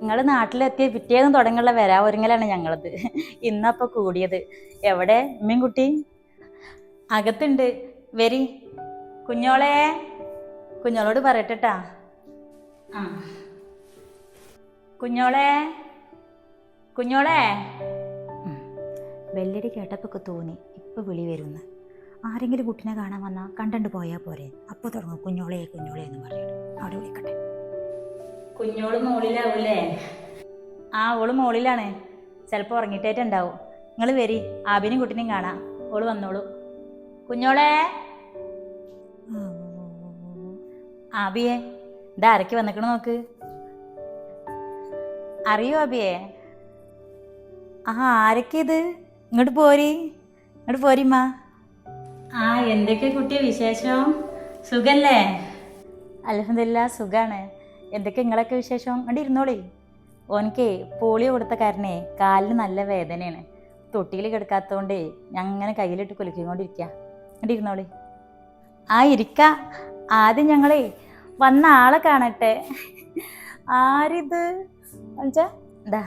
നിങ്ങൾ നാട്ടിലെത്തിയ പിറ്റേന്ന് തുടങ്ങിയുള്ള വരാ ഒരുങ്ങലാണ് ഞങ്ങളത്. ഇന്നപ്പൊ കൂടിയത്. എവിടെ? ഉമ്മയും കുട്ടി അകത്തുണ്ട്. വരി. കുഞ്ഞോളെ. കുഞ്ഞോളോട് പറയട്ടെട്ടാ. ആ. കുഞ്ഞോളെ. കുഞ്ഞോളെ. ബെല്ലടി കേട്ടപ്പോൾ തോന്നി. ഇപ്പൊ വിളി വരുന്ന്. ആരെങ്കിലും കുട്ടിനെ കാണാൻ വന്നാൽ കണ്ടണ്ട് പോയാൽ പോരെ. അപ്പോൾ തുടങ്ങും. കുഞ്ഞോളെ കുഞ്ഞോളെ എന്ന് പറയുന്നത് അവിടെ വിളിക്കട്ടെ. കുഞ്ഞോൾ മോളിലാവൂലേ ആ ഓൾ മോളിലാണ്. ചിലപ്പോൾ ഉറങ്ങിട്ടേറ്റുണ്ടാവും. നിങ്ങൾ വരി ആബിനും കുട്ടിനെയും കാണാം. ഓൾ വന്നോളൂ. കുഞ്ഞോളെ? ആബിയെ ഇതാ ആരൊക്കെ വന്നിക്കണ നോക്ക്? അറിയോ ആബിയെ? ആ ആരൊക്കെ ഇത് ഇങ്ങോട്ട് പോരി. ഇങ്ങോട്ട് പോരിമ്മ ആ എന്തൊക്കെ കുട്ടിയെ വിശേഷം? സുഖല്ലേ? അലഹമില്ല സുഖാണ്. എന്തൊക്കെ നിങ്ങളൊക്കെ വിശേഷം? അങ്ങോട്ട് ഇരുന്നോളേ. ഓനക്ക് പോളിയോ കൊടുത്ത കാരനെ കാലിന് നല്ല വേദനയാണ്. തൊട്ടിയിൽ കിടക്കാത്തതുകൊണ്ട് ഞാൻ അങ്ങനെ കയ്യിലിട്ട് കുലുക്കിക്കൊണ്ടിരിക്കുക അങ്ങോട്ട് ഇരുന്നോളേ. ആ ഇരിക്ക. ആദ്യം ഞങ്ങളേ വന്ന ആളെ കാണട്ടെ. ആരിത്? ഇതാ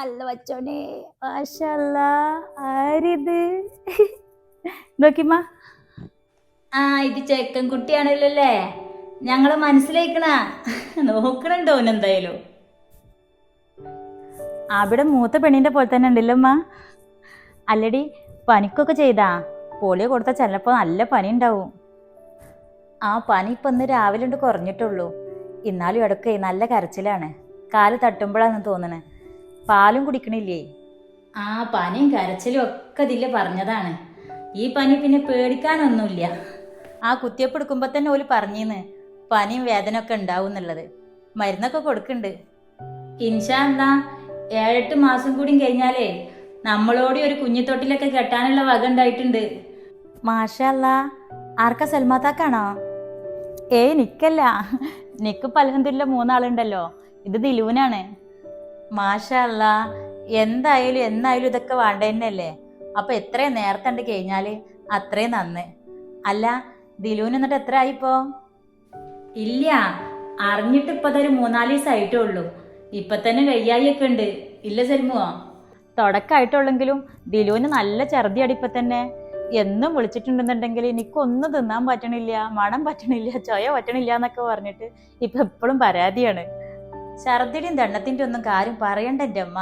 അല്ല വച്ചോനെ. മാഷല്ല ആരിത്? നോക്കിമ്മ. ആ ഇത് ചെക്കൻ കുട്ടിയാണല്ലോ അല്ലേ? ഞങ്ങളെ മനസ്സിലാക്കണ. നോക്കണുണ്ടോ എന്തായാലും? അവിടെ മൂത്ത പെണ്ണിന്റെ പോലെ തന്നെ ഉണ്ടല്ലോ അല്ലടി പനിക്കൊക്കെ ചെയ്താ. പോളിയോ കൊടുത്താൽ ചിലപ്പോൾ നല്ല പനി ഉണ്ടാവും. ആ പനി ഇപ്പം ഇന്ന് രാവിലെ ഉണ്ട് കുറഞ്ഞിട്ടുള്ളൂ. ഇന്നാലും ഇടയ്ക്ക് നല്ല കരച്ചിലാണ്. കാൽ തട്ടുമ്പോഴാണ് തോന്നണേ. പാലും കുടിക്കണില്ലേ? ആ പനിയും കരച്ചിലും ഒക്കെ ഇതിൽ പറഞ്ഞതാണ്. ഈ പനി പിന്നെ പേടിക്കാനൊന്നുമില്ല. ആ കുത്തിയപ്പ് എടുക്കുമ്പോൾ തന്നെ ഓൽ പറഞ്ഞീന്ന്. പനിയും വേദന ഒക്കെ ഉണ്ടാവും എന്നുള്ളത്. മരുന്നൊക്കെ കൊടുക്കുന്നുണ്ട് ഇൻഷാ എന്താ ഏഴെട്ട് മാസം കൂടി കഴിഞ്ഞാലേ നമ്മളോട് ഒരു കുഞ്ഞിത്തൊട്ടിലൊക്കെ കെട്ടാനുള്ള വക ഉണ്ടായിട്ടുണ്ട്. മാഷല്ല ആർക്കാ സൽമാത്താക്കാണോ? ഏയ് നിക്കല്ല. നിക്ക് പലഹന്തില്ല മൂന്നാളുണ്ടല്ലോ. ഇത് ദിലൂനാണ് മാഷല്ല എന്തായാലും എന്നായാലും ഇതൊക്കെ വേണ്ട തന്നെയല്ലേ അപ്പൊ എത്രയും നേരത്തെ കഴിഞ്ഞാൽ അത്രയും നന്ന്. അല്ല ദിലൂൻ എന്നിട്ട് എത്ര ആയിപ്പോ ഇല്ല അറിഞ്ഞിട്ട് ഇപ്പതൊരു മൂന്നാൽ ദിവസം ആയിട്ടേ ഉള്ളൂ ഇപ്പൊ തന്നെ കയ്യായൊക്കെ ഉണ്ട്. ഇല്ല സെൽമുവാ തുടക്കമായിട്ടുള്ളെങ്കിലും ദിലുവിന് നല്ല ഛർദി അടിപ്പ തന്നെ എന്നും വിളിച്ചിട്ടുണ്ടെന്നുണ്ടെങ്കിൽ എനിക്കൊന്നും തിന്നാൻ പറ്റണില്ല മണം പറ്റണില്ല ചോയ പറ്റണില്ല എന്നൊക്കെ പറഞ്ഞിട്ട് ഇപ്പൊ എപ്പോഴും പരാതിയാണ്. ഛർദിയുടെയും ദണ്ണത്തിന്റെ ഒന്നും കാര്യം പറയണ്ട എന്റെ അമ്മ.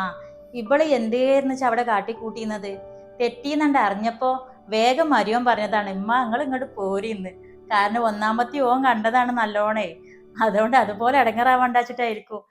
ഇവൾ എന്തേന്ന് വെച്ചാ അവിടെ കാട്ടിക്കൂട്ടിയിരുന്നത്? തെറ്റിന്നണ്ട് അറിഞ്ഞപ്പോ വേഗം മരിയോൻ പറഞ്ഞതാണ് ഇമ്മ നിങ്ങൾ ഇങ്ങോട്ട് പോരിന്ന്. കാരണം ഒന്നാമത്തെ ഓൻ കണ്ടതാണ് നല്ലോണേ. അതുകൊണ്ട് അതുപോലെ ഇടങ്ങറാവണ്ട വെച്ചിട്ടായിരിക്കും